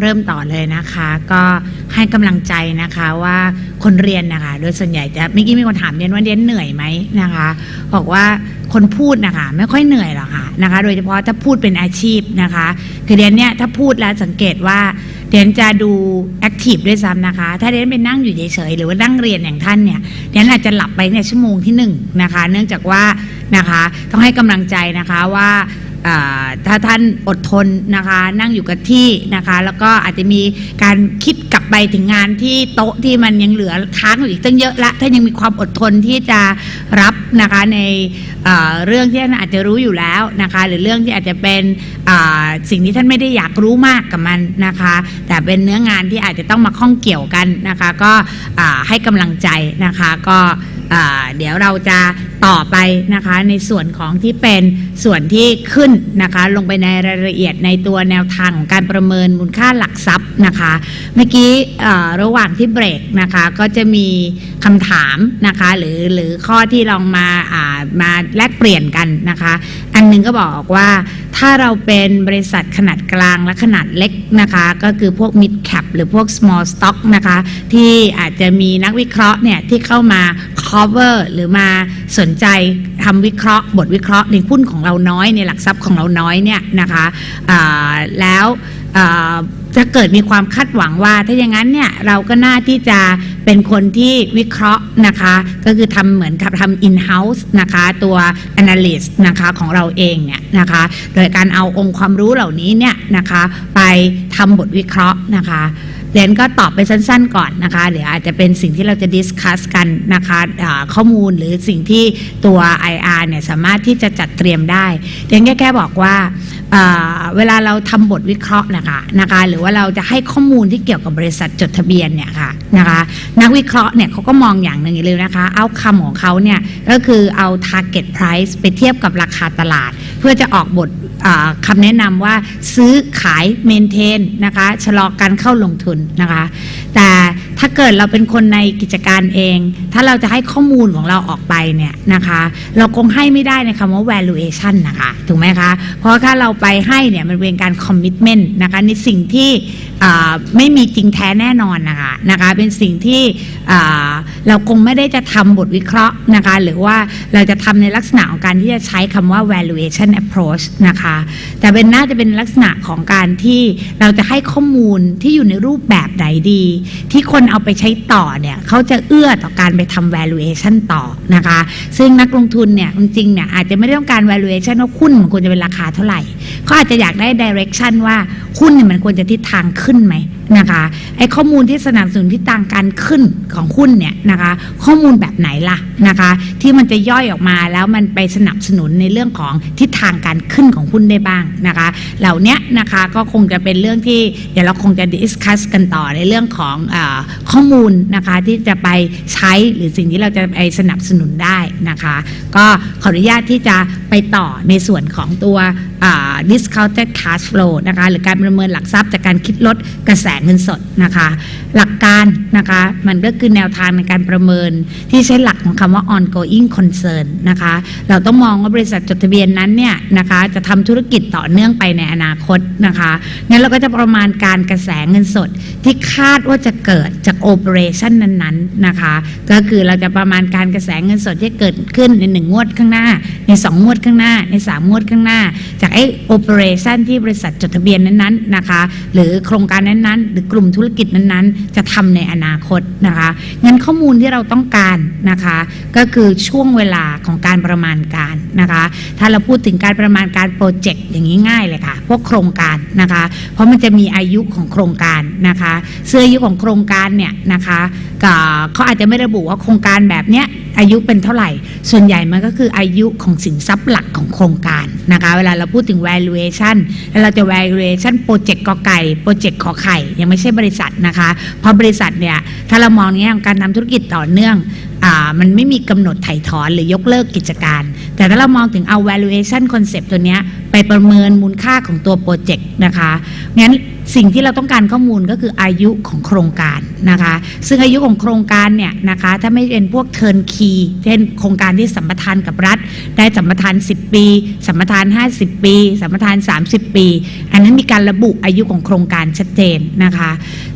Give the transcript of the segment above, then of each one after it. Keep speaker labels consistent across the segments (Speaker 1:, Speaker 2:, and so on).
Speaker 1: เริ่มต่อเลยนะคะ ก็ให้กำลังใจนะคะว่าคนเรียนนะคะ โดยส่วนใหญ่จะเมื่อกี้มีคนถามเรียนว่าเรียนเหนื่อยไหมนะคะ บอกว่าคนพูดนะคะ ไม่ค่อยเหนื่อยหรอกค่ะนะคะ โดยเฉพาะถ้าพูดเป็นอาชีพนะคะ คือเรียนเนี่ยถ้าพูดแล้วสังเกตว่าเรียนจะดูแอคทีฟด้วยซ้ำนะคะ ถ้าเรียนเป็นนั่งอยู่เฉยๆหรือว่านั่งเรียนอย่างท่านเนี่ยเรียนอาจจะหลับไปเนี่ยชั่วโมงที่หนึ่งนะคะ เนื่องจากว่านะคะต้องให้กำลังใจนะคะว่า ถ้าท่านอดทนนะคะ นั่งอยู่กับที่นะคะ แล้วก็อาจจะมีการคิดกลับไปถึงงานที่โต๊ะที่มันยังเหลือค้างอยู่อีกตั้งเยอะละถ้ายังมีความอดทนที่จะรับนะคะในเเรื่องที่ท่านอาจจะรู้อยู่แล้วนะคะ หรือเรื่องที่อาจจะเป็นสิ่งที่ท่านไม่ได้อยากรู้มากกับมันนะคะ แต่เป็นเนื้องานที่อาจจะต้องมาข้องเกี่ยวกันนะคะ ก็ให้กำลังใจนะคะ ก็เดี๋ยวเราจะ ต่อไปนะคะในส่วนของที่เป็นส่วนที่ขึ้นนะคะลงไปในรายละเอียดในตัวแนวทางของการประเมินมูลค่าหลักทรัพย์นะคะเมื่อกี้ระหว่างที่เบรกนะคะก็จะมีคำถามนะคะหรือหรือข้อที่ลองมาอ่ามาแลกเปลี่ยนกันนะคะอันหนึงก็บอกว่าถ้าเราเป็นบริษัทขนาดกลางและขนาดเล็กนะคะก็คือพวก mid cap หรือพวก small stock นะคะที่อาจจะมีนักวิเคราะห์เนี่ยที่เข้ามา cover หรือมาสนใจทำวิเคราะห์ บทวิเคราะห์ในหุ้นของเราน้อยในหลักทรัพย์ของเราน้อยเนี่ยนะคะแล้วอ่าจะเกิดมีความคาดหวังว่า ถ้าอย่างนั้นเนี่ยเราก็น่าที่จะเป็นคนที่วิเคราะห์นะคะ ก็คือทำเหมือนกับทำ in house นะคะตัว analyst นะคะของเราเองเนี่ยนะคะ โดยการเอาองค์ความรู้เหล่านี้เนี่ยนะคะ ไปทำบทวิเคราะห์นะคะ เรนก็ตอบไปสั้นๆก่อนนะคะเดี๋ยวอาจจะเป็นสิ่งที่เราจะดิสคัสกันนะคะข้อมูลหรือสิ่งที่ตัว IR เนี่ยสามารถที่จะจัดเตรียมได้เรนแค่แค่บอกว่าเวลาเราทำบทวิเคราะห์นะคะนะคะ หรือว่าเราจะให้ข้อมูลที่เกี่ยวกับบริษัทจดทะเบียนเนี่ยค่ะนะคะนักวิเคราะห์เนี่ยเขาก็มองอย่างหนึ่งเลยนะคะเอาคำของเขาเนี่ยก็คือเอา target price ไปเทียบกับราคาตลาด เพื่อจะออกบท คำแนะนำว่าซื้อขายเมนเทนนะคะชะลอการเข้าลงทุนนะคะ แต่ ถ้าเกิดเราเป็นคนในกิจการเอง ถ้าเราจะให้ข้อมูลของเราออกไปเนี่ยนะคะ เราคงให้ไม่ได้ในคำว่า valuation นะคะ ถูกไหมคะ เพราะถ้าเราไปให้เนี่ยมันเป็นการ commitment นะคะในสิ่งที่ไม่มีจริงแท้แน่นอนนะคะนะคะ เป็นสิ่งที่เราคงไม่ได้จะทำบทวิเคราะห์นะคะ หรือว่าเราจะทำในลักษณะของการที่จะใช้คำว่า valuation approach นะคะ แต่เป็นน่าจะเป็นลักษณะของการที่เราจะให้ข้อมูลที่อยู่ในรูปแบบไหนดี ที่คนเอาไปใช้ต่อเนี่ยเขาจะเอื้อต่อการไปทำ valuation ต่อนะคะ ซึ่งนักลงทุนเนี่ยจริงๆเนี่ยอาจจะไม่ได้ต้องการ valuation ว่าหุ้นมันควรจะเป็นราคาเท่าไหร่เขาอาจจะอยากได้ direction ว่าหุ้นเนี่ยมันควรจะทิศทางขึ้นไหมนะคะไอ้ข้อมูลที่สนับสนุนทิศทางการขึ้นของหุ้นเนี่ยนะคะ ข้อมูลแบบไหนล่ะนะคะ ที่มันจะย่อยออกมาแล้วมันไปสนับสนุนในเรื่องของทิศทางการขึ้นของหุ้นได้บ้างนะคะ เหล่านี้นะคะก็คงจะเป็นเรื่องที่เดี๋ยวเราคงจะดิสคัสกันต่อในเรื่องของอข้อมูลนะคะที่จะไปใช้หรือสิ่งที่เราจะไปสนับสนุนได้นะคะ ก็ขออนุญาตที่จะไปต่อในส่วนของตัว discounted cash flow นะคะหรือการประเมินหลักทรัพย์จากการคิดลดกระแสเงินสดนะคะ หลักการนะคะ มันก็คือแนวทางในการประเมินที่ใช้หลักของคำว่า ongoing concern นะคะ เราต้องมองว่าบริษัทจดทะเบียนนั้นเนี่ยนะคะ จะทำธุรกิจต่อเนื่องไปในอนาคตนะคะงั้นเราก็จะประมาณการกระแสเงินสดที่คาดว่าจะเกิดจากโอเปอเรชันนั้นๆนะคะ ก็คือเราจะประมาณการกระแสเงินสดที่เกิดขึ้นในหนึ่งงวดข้างหน้า ในสองงวดข้างหน้า ในสามงวดข้างหน้า จากไอ้โอเปอเรชันที่บริษัทจดทะเบียนนั้นๆนะคะ หรือโครงการนั้นๆ หรือกลุ่มธุรกิจนั้นๆ จะทำในอนาคตนะคะงั้นข้อมูลที่เราต้องการนะคะ ก็คือช่วงเวลาของการประมาณการนะคะ ถ้าเราพูดถึงการประมาณการโปรเจกต์อย่างนี้ง่ายเลยค่ะ พวกโครงการนะคะ เพราะมันจะมีอายุของโครงการนะคะเสื้ออายุของโครงการเนี่ยนะคะก็เขาอาจจะไม่ระบุว่าโครงการแบบเนี้ย อายุเป็นเท่าไหร่ ส่วนใหญ่มันก็คืออายุของสินทรัพย์หลักของโครงการนะคะ เวลาเราพูดถึง valuation แล้วเราจะ valuation โปรเจกต์กอไก่โปรเจกต์ขอไข่ ยังไม่ใช่บริษัทนะคะ เพราะบริษัทเนี่ย ถ้าเรามองในแง่ของการทำธุรกิจต่อเนื่องอ่ามันไม่มีกำหนดไถ่ถอนหรือยกเลิกกิจการ แต่ถ้าเรามองถึงเอา valuation concept ตัวเนี้ย ไปประเมินมูลค่าของตัวโปรเจกต์นะคะงั้นสิ่งที่เราต้องการข้อมูลก็คืออายุของโครงการนะคะ ซึ่งอายุของโครงการเนี่ยนะคะถ้าไม่เป็นพวกเทิร์นคีเช่นโครงการที่สัมปทานกับรัฐ ได้สัมปทาน 10 ปี สัมปทาน 50 ปี สัมปทาน 30 ปี อันนั้นมีการระบุอายุของโครงการชัดเจนนะคะ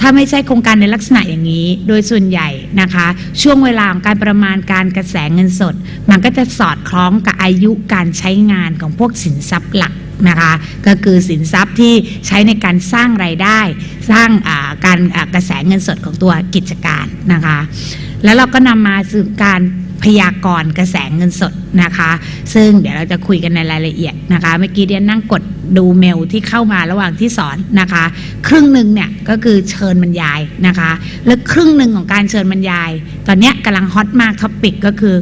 Speaker 1: ถ้าไม่ใช่โครงการในลักษณะอย่างนี้ โดยส่วนใหญ่นะคะ ช่วงเวลาของการประมาณการกระแสเงินสด มันก็จะสอดคล้องกับอายุการใช้งานของพวกสินทรัพย์ นะคะ ก็คือสินทรัพย์ที่ใช้ในการสร้างรายได้ สร้างการกระแสเงินสดของตัวกิจการนะคะ แล้วเราก็นำมาสู่การพยากรณ์กระแสเงินสดนะคะ ซึ่งเดี๋ยวเราจะคุยกันในรายละเอียดนะคะ เมื่อกี้เดียนนั่งกดดูเมลที่เข้ามาระหว่างที่สอนนะคะ ครึ่งหนึ่งเนี่ยก็คือเชิญบรรยายนะคะ แล้วครึ่งหนึ่งของการเชิญบรรยาย ตอนนี้กำลังฮอตมากท็อปิกก็คือ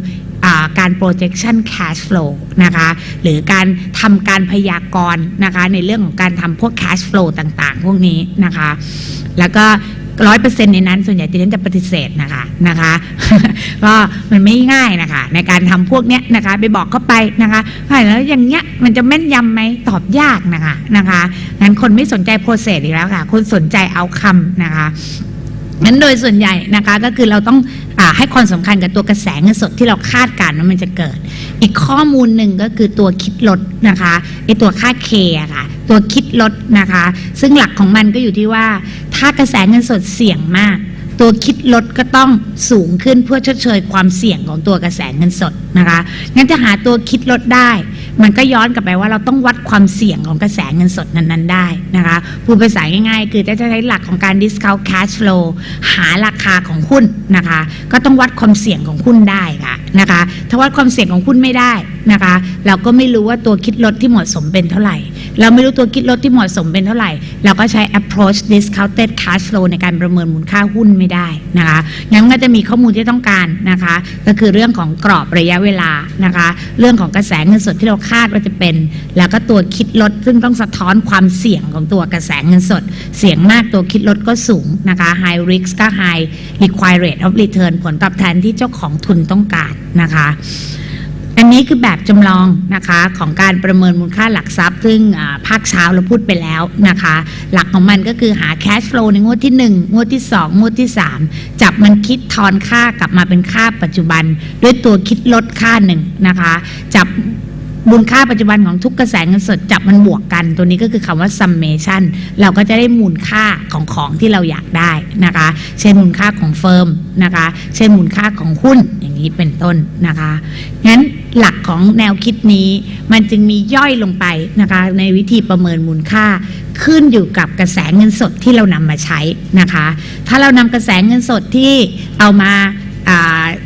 Speaker 1: การ projection cash flow นะคะหรือการทำการพยากรณ์นะคะในเรื่องของการทำพวก cash flow ต่างๆ พวกนี้นะคะแล้วก็ร้อยเปอร์เซ็นต์ในนั้นส่วนใหญ่ดิฉันจะปฏิเสธนะคะนะคะก็มันไม่ง่ายนะคะ ในการทำพวกเนี้ยนะคะไปบอกเข้าไปนะคะแล้วอย่างเงี้ยมันจะแม่นยำไหมตอบยากนะคะนะคะงั้นคนไม่สนใจโปรเซสอีกแล้วค่ะ คนสนใจเอาคำนะคะ นั้นโดยส่วนใหญ่นะคะก็คือเราต้องอให้ความสำคัญกับตัวกระแสเงินสดที่เราคาดการณ์ว่ามันจะเกิด อีกข้อมูลหนึ่งก็คือตัวคิดลดนะคะไอตัวค่าเคอะค่ะ ตัวคิดลดนะคะ ซึ่งหลักของมันก็อยู่ที่ว่า ถ้ากระแสเงินสดเสี่ยงมาก ตัวคิดลดก็ต้องสูงขึ้นเพื่อชดเชยความเสี่ยงของตัวกระแสเงินสดนะคะงั้นจะหาตัวคิดลดได้ มันก็ย้อนกลับไปว่าเราต้องวัดความเสี่ยงของกระแสเงินสดนั้นๆ ได้นะคะพูดภาษาง่ายๆ คือจะใช้หลักของการ discount cash flow หาราคาของหุ้นนะคะ ก็ต้องวัดความเสี่ยงของหุ้นได้ค่ะนะคะ ถ้าวัดความเสี่ยงของหุ้นไม่ได้นะคะ เราก็ไม่รู้ว่าตัวคิดลดที่เหมาะสมเป็นเท่าไหร่ เราไม่รู้ตัวคิดลดที่เหมาะสมเป็นเท่าไหร่ เราก็ใช้ approach discounted cash flow ในการประเมินมูลค่าหุ้นไม่ได้นะคะงั้นก็จะมีข้อมูลที่ต้องการนะคะ ก็คือเรื่องของกรอบระยะเวลานะคะ เรื่องของกระแสเงินสดที่เราคาดว่าจะเป็น แล้วก็ตัวคิดลดซึ่งต้องสะท้อนความเสี่ยงของตัวกระแสเงินสด เสี่ยงมากตัวคิดลดก็สูงนะคะ high risk ก็ high required rate of return ผลตอบแทนที่เจ้าของทุนต้องการนะคะ อันนี้คือแบบจำลองนะคะของการประเมินมูลค่าหลักทรัพย์ ซึ่งภาคเช้าเราพูดไปแล้วนะคะ หลักของมันก็คือหาแคชฟลูในงวดที่ 1 งวดที่ 2 งวดที่ 3 จับมันคิดทอนค่ากลับมาเป็นค่าปัจจุบัน ด้วยตัวคิดลดค่าหนึ่งนะคะ จับ มูลค่าปัจจุบันของทุกกระแสเงินสดจับมันบวกกัน ตัวนี้ก็คือคำว่า summation เราก็จะได้มูลค่าของของที่เราอยากได้นะคะ เช่นมูลค่าของเฟิร์มนะคะ เช่นมูลค่าของหุ้นอย่างนี้เป็นต้นนะคะงั้นหลักของแนวคิดนี้มันจึงมีย่อยลงไปนะคะในวิธีประเมินมูลค่าขึ้นอยู่กับกระแสเงินสดที่เรานำมาใช้นะคะ ถ้าเรานำกระแสเงินสดที่เอามาอ่า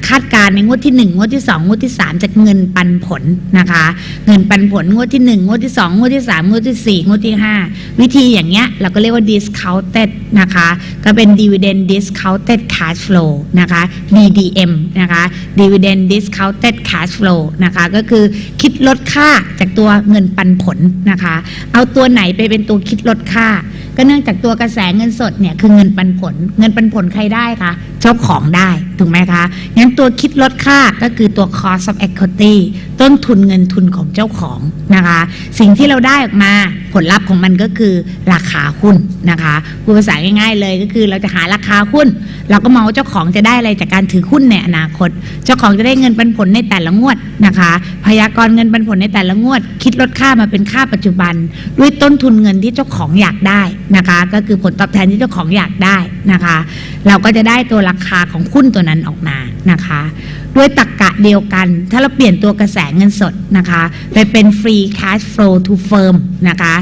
Speaker 1: คาดการในงวดที่ 1 งวดที่ 2 งวดที่ 3 จากเงินปันผลนะคะ เงินปันผลงวดที่ 1 งวดที่ 2 งวดที่ 3 งวดที่ 4 งวดที่ 5 วิธีอย่างเงี้ยเราก็เรียกว่า discounted นะคะ ก็เป็น dividend discounted cash flow นะคะ DDM นะคะ dividend discounted cash flow นะคะก็คือคิดลดค่าจากตัวเงินปันผลนะคะ เอาตัวไหนไปเป็นตัวคิดลดค่า ก็เนื่องจากตัวกระแสเงินสดเนี่ยคือเงินปันผล เงินปันผลใครได้คะเจ้าของได้ถูกไหมคะงั้นตัวคิดลดค่าก็คือตัว cost of equity ต้นทุนเงินทุนของเจ้าของนะคะ สิ่งที่เราได้ออกมาผลลัพธ์ของมันก็คือราคาหุ้นนะคะพูดภาษาง่ายๆเลยก็คือเราจะหาราคาหุ้น เราก็มองว่าเจ้าของจะได้อะไรจากการถือหุ้นในอนาคต เจ้าของจะได้เงินปันผลในแต่ละงวดนะคะ พยากรณ์เงินปันผลในแต่ละงวด คิดลดค่ามาเป็นค่าปัจจุบัน ด้วยต้นทุนเงินที่เจ้าของอยากได้นะคะ ก็คือผลตอบแทนที่เจ้าของอยากได้นะคะ เราก็จะได้ตัวราคาของหุ้นตัวนั้นออกมานะคะ ด้วยตรกกะเดียวกัน ถ้าเราเปลี่ยนตัวกระแสเงินสดนะคะ ไปเป็น free cash flow to firm นะคะ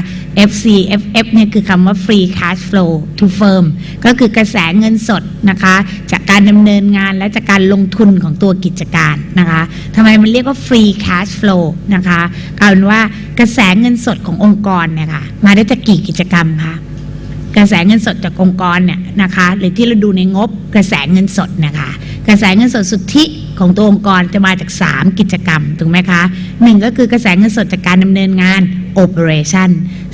Speaker 1: FCFF เนี่ยคือคำว่า free cash flow to firm ก็คือกระแสเงินสดนะคะ จากการดำเนินงานและจากการลงทุนของตัวกิจการนะคะทำไมมันเรียกว่า free cash flow นะคะกล่ายเป็นว่ากระแสเงินสดขององค์กรเนี่ยค่ะมาได้จากกี่กิจกรรมคะกระแสเงินสดจากองค์กรเนี่ยนะคะ หรือที่เราดูในงบกระแสเงินสดนะคะ กระแสเงินสดสุทธิของตัวองค์กรจะมาจาก 3 กิจกรรมถูกไหมคะหนึ่งก็คือกระแสเงินสดจากการดำเนินงาน operation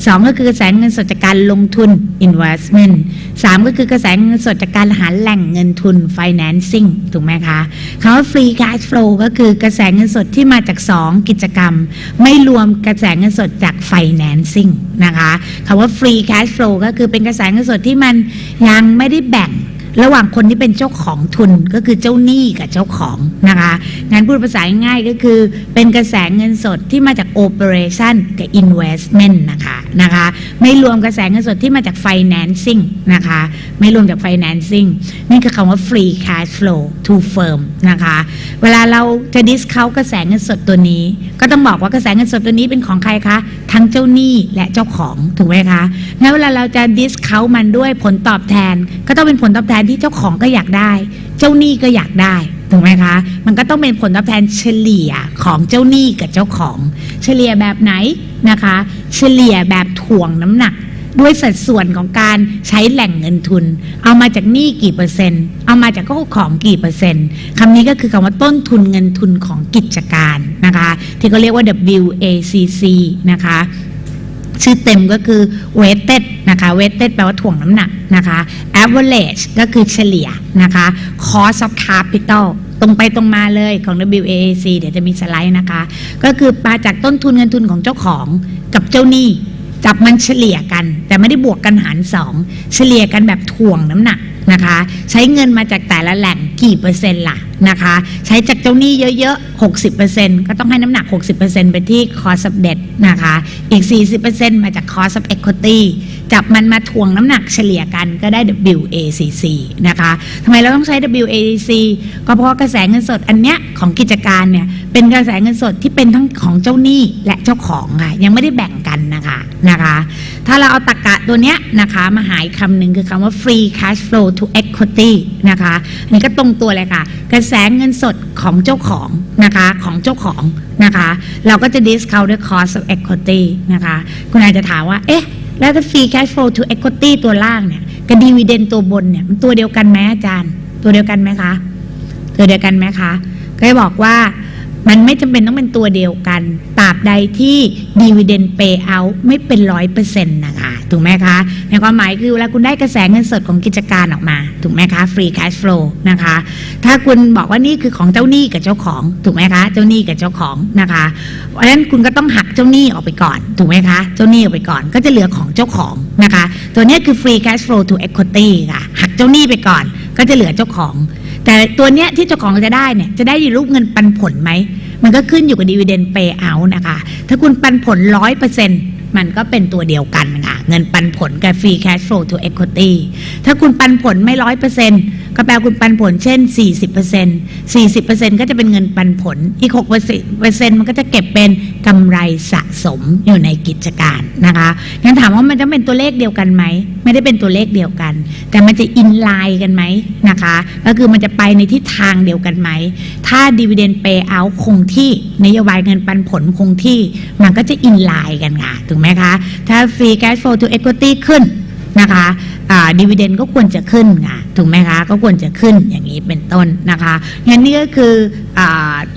Speaker 1: สองก็คือกระแสเงินสดจากการลงทุน investment สามก็คือกระแสเงินสดจากการหาแหล่งเงินทุน financing ถูกไหมคะคำว่า free cash flow ก็คือกระแสเงินสดที่มาจาก 2 กิจกรรม ไม่รวมกระแสเงินสดจาก financing นะคะคำว่า free cash flow ก็คือเป็นกระแสเงินสดที่มันยังไม่ได้แบ่ง ระหว่างคนที่เป็นเจ้าของทุนก็คือเจ้าหนี้กับเจ้าของนะคะงานพูดภาษาง่ายก็คือเป็นกระแสเงินสดที่มาจาก operation กับ investment นะคะนะคะไม่รวมกระแสเงินสดที่มาจาก financing นะคะไม่รวมจาก financing นี่คือคำว่า free cash flow to firm นะคะเวลาเราจะ discount กระแสเงินสดตัวนี้ ก็ต้องบอกว่ากระแสเงินสดตัวนี้เป็นของใครคะทั้งเจ้าหนี้และเจ้าของถูกไหมคะงั้นเวลาเราจะดิสเคามันด้วยผลตอบแทน ก็ต้องเป็นผลตอบแทนที่เจ้าของก็อยากได้ เจ้าหนี้ก็อยากได้ถูกไหมคะ มันก็ต้องเป็นผลตอบแทนเฉลี่ยของเจ้าหนี้กับเจ้าของ เฉลี่ยแบบไหนนะคะ เฉลี่ยแบบถ่วงน้ำหนัก ด้วยสัดส่วนของการใช้แหล่งเงินทุน เอามาจากหนี้กี่เปอร์เซ็นต์ เอามาจากเจ้าของกี่เปอร์เซ็นต์คำนี้ก็คือคำว่าต้นทุนเงินทุนของกิจการนะคะ ที่เขาเรียกว่า WACC นะคะชื่อเต็มก็คือ weighted นะคะ weighted แปลว่าถ่วงน้ำหนักนะคะ average ก็คือเฉลี่ยนะคะ cost of capital ตรงไปตรงมาเลยของ WAC เดี๋ยวจะมีสไลด์นะคะ ก็คือมาจากต้นทุนเงินทุนของเจ้าของกับเจ้าหนี้ จับมันเฉลี่ยกัน แต่ไม่ได้บวกกันหารสองเฉลี่ยกันแบบถ่วงน้ำหนักนะคะ ใช้เงินมาจากแต่ละแหล่งกี่เปอร์เซ็นต์ล่ะ นะคะ ใช้จากเจ้าหนี้เยอะๆ 60%ก็ต้องให้น้ำหนัก 60%ไปที่ cost of debt นะคะ อีก 40%มาจาก cost of equity จับมันมาถ่วงน้ำหนักเฉลี่ยกันก็ได้ WACC นะคะทำไมเราต้องใช้ WACC ก็เพราะกระแสเงินสดอันเนี้ยของกิจการเนี่ย เป็นกระแสเงินสดที่เป็นทั้งของเจ้าหนี้และเจ้าของค่ะ ยังไม่ได้แบ่งกันนะคะนะคะ ถ้าเราเอาตรกกะตัวเนี้ยนะคะมาหายคำหนึ่งคือคำว่า free cash flow to equity นะคะอันนี้ก็ตรงตัวเลยค่ะกระแสแสงเงินสดของเจ้าของนะคะของเจ้าของนะคะ เราก็จะ discount ด้วย cost of equity นะคะ คุณอาจจะถามว่า เอ๊ะ แล้วถ้า free cash flow to equity ตัวล่างเนี่ยกับ dividend ตัวบนเนี่ย มันตัวเดียวกันไหมอาจารย์ ตัวเดียวกันไหมคะ ตัวเดียวกันไหมคะ ก็จะบอกว่ามันไม่จำเป็นต้องเป็นตัวเดียวกันตราบใดที่ dividend payout ไม่เป็นร้อยเปอร์เซ็นต์นะคะ ถูกไหมคะ ในความหมายคือเวลาคุณได้กระแสเงินสดของกิจการออกมา ถูกไหมคะ free cash flow นะคะ ถ้าคุณบอกว่านี่คือของเจ้าหนี้กับเจ้าของ ถูกไหมคะ เจ้าหนี้กับเจ้าของนะคะ เพราะฉะนั้นคุณก็ต้องหักเจ้าหนี้ออกไปก่อน ถูกไหมคะ เจ้าหนี้ออกไปก่อน ก็จะเหลือของเจ้าของนะคะ ตัวนี้คือ free cash flow to equity ค่ะ หักเจ้าหนี้ไปก่อน ก็จะเหลือเจ้าของ แต่ตัวเนี้ยที่เจ้าของจะได้เนี่ยจะได้อยู่รูปเงินปันผลไหมมันก็ขึ้นอยู่กับ dividend payout นะคะ ถ้าคุณปันผลร้อยเปอร์เซ็นต์ มันก็เป็นตัวเดียวกันค่ะ เงินปันผลกับ free cash flow to equity ถ้าคุณปันผลไม่ร้อยเปอร์เซ็นต์ก็แปลคุณปันผลเช่น 40% 40%ก็จะเป็นเงินปันผล อีก 6%มันก็จะเก็บเป็นกำไรสะสมอยู่ในกิจการนะคะงั้นถามว่ามันจะเป็นตัวเลขเดียวกันไหม ไม่ได้เป็นตัวเลขเดียวกัน แต่มันจะอินไลน์กันไหมนะคะ ก็คือมันจะไปในทิศทางเดียวกันไหม ถ้า dividend payout คงที่นโยบายเงินปันผลคงที่ มันก็จะอินไลน์กันค่ะถูกไหมคะ ถ้า free cash flow to equity ขึ้นนะคะดีเวเดนก็ควรจะขึ้นค่ะถูกไหมคะ ก็ควรจะขึ้นอย่างนี้เป็นต้นนะคะงั้นนี่ก็คืออ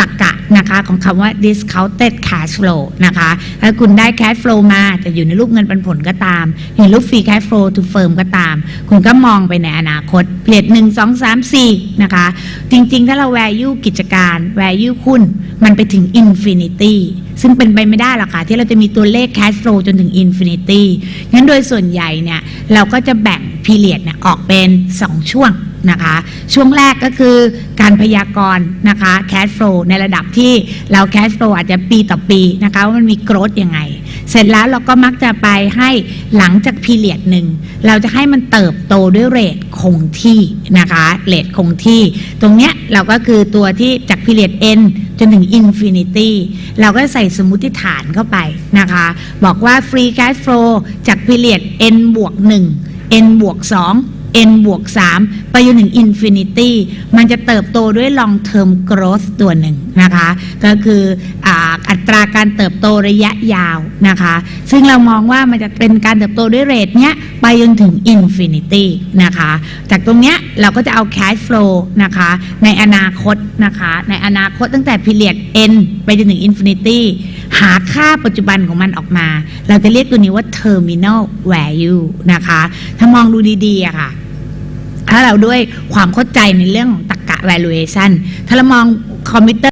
Speaker 1: ตักกะ นะคะของคำว่า discounted cash flow นะคะถ้าคุณได้ cash flow มาจะอยู่ในรูปเงินปันผลก็ตาม อยู่รูป free cash flow to firm ก็ตาม คุณก็มองไปในอนาคตเปลี่ยนหนึ่งสองสามสี่นะคะ จริงๆ ถ้าเรา value กิจการ value หุ้นมันไปถึง infinity ซึ่งเป็นไปไม่ได้หรอกค่ะ ที่เราจะมีตัวเลข cash flow จนถึง infinity งั้นโดยส่วนใหญ่เนี่ย เราก็จะแบ่ง period เนี่ยออกเป็น 2 ช่วง นะคะ ช่วงแรกก็คือการพยากรณ์นะคะ cash flow ในระดับที่เรา cash flow อาจจะปีต่อปีนะคะว่ามันมี growth ยังไง เสร็จแล้วเราก็มักจะไปให้หลังจาก period หนึ่ง เราจะให้มันเติบโตด้วยเรทคงที่นะคะเรทคงที่ ตรงเนี้ยเราก็คือตัวที่จาก period n จนถึง infinity เราก็ใส่สมมติฐานเข้าไปนะคะ บอกว่า free cash flow จาก period n บวก 1 n บวก 2 n บวก 3 ไปจนถึง infinity มันจะเติบโตด้วย long term growth ตัวหนึ่งนะคะ ก็คืออัตราการเติบโตระยะยาวนะคะ ซึ่งเรามองว่ามันจะเป็นการเติบโตด้วยเรทเนี้ย ไปจนถึง infinity นะคะ จากตรงเนี้ยเราก็จะเอา cash flow นะคะ ในอนาคตนะคะ ในอนาคตตั้งแต่ period n ไปจนถึง infinity หาค่าปัจจุบันของมันออกมา เราจะเรียกตัวนี้ว่า terminal value นะคะ ถ้ามองดูดีๆอะค่ะ ถ้าเราด้วยความเข้าใจในเรื่องของตรรกะ valuation ถ้าเรามองคอมพิวเตอร์